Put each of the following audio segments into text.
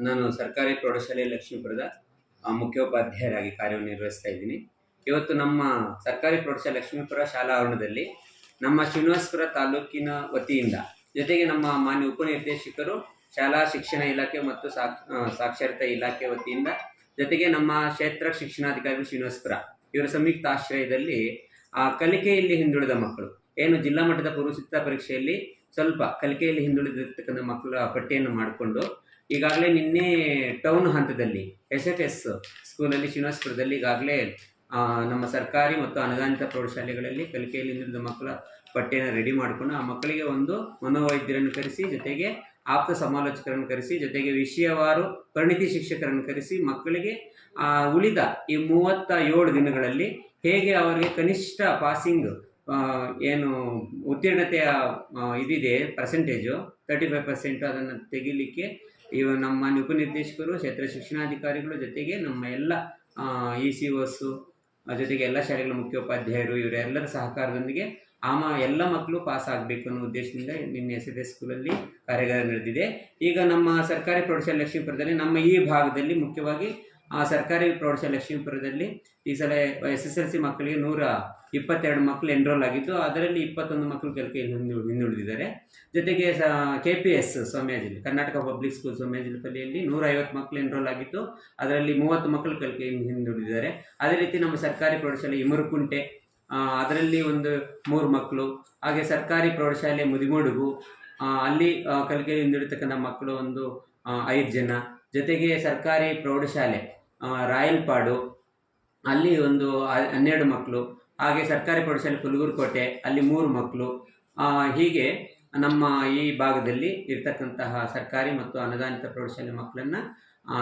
ನಾನು ಸರ್ಕಾರಿ ಪ್ರೌಢಶಾಲೆ ಲಕ್ಷ್ಮೀಪುರದ ಮುಖ್ಯೋಪಾಧ್ಯಾಯರಾಗಿ ಕಾರ್ಯನಿರ್ವಹಿಸ್ತಾ ಇದ್ದೀನಿ. ಇವತ್ತು ನಮ್ಮ ಸರ್ಕಾರಿ ಪ್ರೌಢಶಾಲೆ ಲಕ್ಷ್ಮೀಪುರ ಶಾಲಾ ಆವರಣದಲ್ಲಿ ನಮ್ಮ ಶ್ರೀನಿವಾಸಪುರ ತಾಲೂಕಿನ ವತಿಯಿಂದ ಜೊತೆಗೆ ನಮ್ಮ ಮಾನ್ಯ ಉಪನಿರ್ದೇಶಕರು, ಶಾಲಾ ಶಿಕ್ಷಣ ಇಲಾಖೆ ಮತ್ತು ಸಾಕ್ ಸಾಕ್ಷರತಾ ಇಲಾಖೆ ವತಿಯಿಂದ ಜೊತೆಗೆ ನಮ್ಮ ಕ್ಷೇತ್ರ ಶಿಕ್ಷಣಾಧಿಕಾರಿ ಶ್ರೀನಿವಾಸಪುರ. ಇವರ ಸಂಯುಕ್ತ ಆಶ್ರಯದಲ್ಲಿ, ಆ, ಕಲಿಕೆಯಲ್ಲಿ ಹಿಂದುಳಿದ ಮಕ್ಕಳು. ಏನು ಜಿಲ್ಲಾ ಮಟ್ಟದ ಪೂರ್ವಸಿದ್ಧತಾ ಪರೀಕ್ಷೆಯಲ್ಲಿ ಸ್ವಲ್ಪ ಕಲಿಕೆಯಲ್ಲಿ ಹಿಂದುಳಿದಿರ್ತಕ್ಕಂಥ ಮಕ್ಕಳ ಪಟ್ಟಿಯನ್ನು ಮಾಡಿಕೊಂಡು, ಈಗಾಗಲೇ ನಿನ್ನೆ ಟೌನ್ ಹಂತದಲ್ಲಿ ಎಸ್ ಎಫ್ ಎಸ್ ಸ್ಕೂಲಲ್ಲಿ ಶ್ರೀನಿವಾಸಪುರದಲ್ಲಿ ಈಗಾಗಲೇ ನಮ್ಮ ಸರ್ಕಾರಿ ಮತ್ತು ಅನುದಾನಿತ ಪ್ರೌಢಶಾಲೆಗಳಲ್ಲಿ ಕಲಿಕೆಯಲ್ಲಿ ಹಿಂದುಳಿದ ಮಕ್ಕಳ ಪಟ್ಟಿಯನ್ನು ರೆಡಿ ಮಾಡಿಕೊಂಡು, ಆ ಮಕ್ಕಳಿಗೆ ಒಂದು ಮನೋವೈದ್ಯರನ್ನು ಕರೆಸಿ, ಜೊತೆಗೆ ಆಪ್ತ ಸಮಾಲೋಚಕರನ್ನು ಕರೆಸಿ, ಜೊತೆಗೆ ವಿಷಯವಾರು ಪರಿಣಿತಿ ಶಿಕ್ಷಕರನ್ನು ಕರೆಸಿ, ಮಕ್ಕಳಿಗೆ ಉಳಿದ ಈ ಮೂವತ್ತ ಏಳು ದಿನಗಳಲ್ಲಿ ಹೇಗೆ ಅವರಿಗೆ ಕನಿಷ್ಠ ಪಾಸಿಂಗ್ ಏನು ಉತ್ತೀರ್ಣತೆಯ ಇದಿದೆ ಪರ್ಸೆಂಟೇಜು ತರ್ಟಿ ಫೈವ್ ಪರ್ಸೆಂಟ್ ಅದನ್ನು ತೆಗಿಲಿಕ್ಕೆ ಇವ ನಮ್ಮ ಉಪನಿರ್ದೇಶಕರು, ಕ್ಷೇತ್ರ ಶಿಕ್ಷಣಾಧಿಕಾರಿಗಳು ಜೊತೆಗೆ ನಮ್ಮ ಎಲ್ಲ ಇ ಸಿ ಒಸ್ಸು ಜೊತೆಗೆ ಎಲ್ಲ ಶಾಲೆಗಳ ಮುಖ್ಯೋಪಾಧ್ಯಾಯರು, ಇವರೆಲ್ಲರ ಸಹಕಾರದೊಂದಿಗೆ ಆಮ, ಎಲ್ಲ ಮಕ್ಕಳು ಪಾಸ್ ಆಗಬೇಕು ಅನ್ನೋ ಉದ್ದೇಶದಿಂದ ನಿನ್ನೆ ಎಸ್ ಎಸ್ ಸ್ಕೂಲಲ್ಲಿ ಕಾರ್ಯಾಗಾರ ನಡೆದಿದೆ. ಈಗ ನಮ್ಮ ಸರ್ಕಾರಿ ಪ್ರೌಢಶಾಲೆ ಲಕ್ಷ್ಮೀಪುರದಲ್ಲಿ ನಮ್ಮ ಈ ಭಾಗದಲ್ಲಿ ಮುಖ್ಯವಾಗಿ ಆ ಸರ್ಕಾರಿ ಪ್ರೌಢಶಾಲೆ ಲಕ್ಷ್ಮೀಪುರದಲ್ಲಿ ಈ ಸಲ ಎಸ್ ಎಸ್ ಎಲ್ ಸಿ ಮಕ್ಕಳಿಗೆ ನೂರ ಇಪ್ಪತ್ತೆರಡು ಮಕ್ಕಳು ಎನ್ರೋಲ್ ಆಗಿತ್ತು ಅದರಲ್ಲಿ ಇಪ್ಪತ್ತೊಂದು ಮಕ್ಕಳು ಹಿಂದು ಹಿಂದುಳಿದಿದ್ದಾರೆ. ಜೊತೆಗೆ ಸ ಕೆ ಪಿ ಎಸ್ ಸೋಮ್ಯಾಜಿಲಿ, ಕರ್ನಾಟಕ ಪಬ್ಲಿಕ್ ಸ್ಕೂಲ್ ಸೋಮ್ಯಾಜಿಲಿ ಪಲ್ಲಿಯಲ್ಲಿ ನೂರ ಐವತ್ತು ಮಕ್ಕಳು ಎನ್ರೋಲ್ ಆಗಿತ್ತು ಅದರಲ್ಲಿ ಮೂವತ್ತು ಮಕ್ಕಳು ಕಲಿಕೆ ಹಿಂದುಳಿದಿದ್ದಾರೆ. ಅದೇ ರೀತಿ ನಮ್ಮ ಸರ್ಕಾರಿ ಪ್ರೌಢಶಾಲೆ ಇಮರುಕುಂಟೆ ಅದರಲ್ಲಿ ಒಂದು ಮೂರು ಮಕ್ಕಳು ಹಾಗೆ ಸರ್ಕಾರಿ ಪ್ರೌಢಶಾಲೆ ಮುದಿಮುಡುಗು ಅಲ್ಲಿ ಕಲಿಕೆ ಹಿಂದುಳಿತಕ್ಕಂಥ ಮಕ್ಕಳು ಒಂದು ಐದು ಜನ. ಜೊತೆಗೆ ಸರ್ಕಾರಿ ಪ್ರೌಢಶಾಲೆ ರಾಯಲ್ಪಾಡು, ಅಲ್ಲಿ ಒಂದು ಹನ್ನೆರಡು ಮಕ್ಕಳು ಹಾಗೆ ಸರ್ಕಾರಿ ಪ್ರೌಢಶಾಲೆ ಪುಲಗೂರುಕೋಟೆ ಅಲ್ಲಿ ಮೂರು ಮಕ್ಕಳು ಹೀಗೆ ನಮ್ಮ ಈ ಭಾಗದಲ್ಲಿ ಇರ್ತಕ್ಕಂತಹ ಸರ್ಕಾರಿ ಮತ್ತು ಅನುದಾನಿತ ಪ್ರೌಢಶಾಲೆ ಮಕ್ಕಳನ್ನು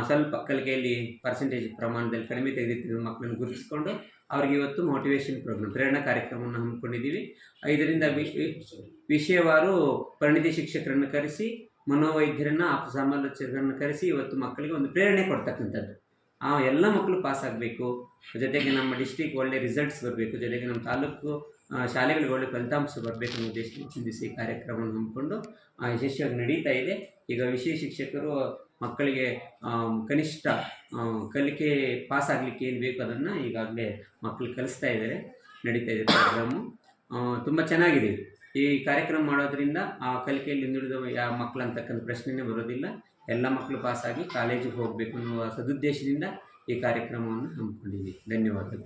ಸ್ವಲ್ಪ ಕಲಿಕೆಯಲ್ಲಿ ಪರ್ಸೆಂಟೇಜ್ ಪ್ರಮಾಣದಲ್ಲಿ ಕಡಿಮೆ ತೆಗೆದಿಟ್ಟಿರುವ ಮಕ್ಕಳನ್ನು ಗುರುತಿಸಿಕೊಂಡು ಅವ್ರಿಗೆ ಇವತ್ತು ಮೋಟಿವೇಶನ್ ಪ್ರೋಗ್ರಾಮ್ ಪ್ರೇರಣಾ ಕಾರ್ಯಕ್ರಮವನ್ನು ಹಮ್ಮಿಕೊಂಡಿದ್ದೀವಿ. ಇದರಿಂದ ವಿಶ್- ವಿಷಯವಾರು ಪರಿಣಿತಿ ಶಿಕ್ಷಕರನ್ನು ಕರೆಸಿ, ಮನೋವೈದ್ಯರನ್ನು ಆಪ್ತ ಸಮಾಲೋಚಕರನ್ನು ಕರೆಸಿ ಇವತ್ತು ಮಕ್ಕಳಿಗೆ ಒಂದು ಪ್ರೇರಣೆ ಕೊಡ್ತಕ್ಕಂಥದ್ದು. ಆ ಎಲ್ಲ ಮಕ್ಕಳು ಪಾಸ್ ಆಗಬೇಕು. ಜೊತೆಗೆ ನಮ್ಮ ಡಿಸ್ಟಿಕ್ ಒಳ್ಳೆ ರಿಸಲ್ಟ್ಸ್ ಬರಬೇಕು. ಜೊತೆಗೆ ನಮ್ಮ ತಾಲೂಕು ಶಾಲೆಗಳಿಗೆ ಒಳ್ಳೆ ಫಲಿತಾಂಶ ಬರಬೇಕು ಅನ್ನೋ ಉದ್ದೇಶ ಚಿಂತಿಸಿ ಕಾರ್ಯಕ್ರಮವನ್ನು ಹಮ್ಮಿಕೊಂಡು ಯಶಸ್ವಿಯಾಗಿ ನಡೀತಾ ಇದೆ. ಈಗ ವಿಷಯ ಶಿಕ್ಷಕರು ಮಕ್ಕಳಿಗೆ ಕನಿಷ್ಠ ಕಲಿಕೆ ಪಾಸ್ ಆಗಲಿಕ್ಕೆ ಏನು ಬೇಕು ಅದನ್ನು ಈಗಾಗಲೇ ಮಕ್ಕಳು ಕಲಿಸ್ತಾ ಇದ್ದಾರೆ ನಡೀತಾ ಇದೆ ಪ್ರೋಗ್ರಾಮು ತುಂಬ ಚೆನ್ನಾಗಿದೆ. ಈ ಕಾರ್ಯಕ್ರಮ ಮಾಡೋದ್ರಿಂದ ಆ ಕಲಿಕೆಯಲ್ಲಿ ಹಿಂದುಳಿದ ಯಾವ ಮಕ್ಕಳು ಅಂತಕ್ಕಂಥ ಪ್ರಶ್ನೆನೇ ಬರೋದಿಲ್ಲ. ಎಲ್ಲ ಮಕ್ಕಳು ಪಾಸಾಗಿ ಕಾಲೇಜಿಗೆ ಹೋಗಬೇಕು ಅನ್ನುವ ಸದುದ್ದೇಶದಿಂದ ಈ ಕಾರ್ಯಕ್ರಮವನ್ನು ಹಮ್ಮಿಕೊಂಡಿದ್ದೀವಿ. ಧನ್ಯವಾದಗಳು.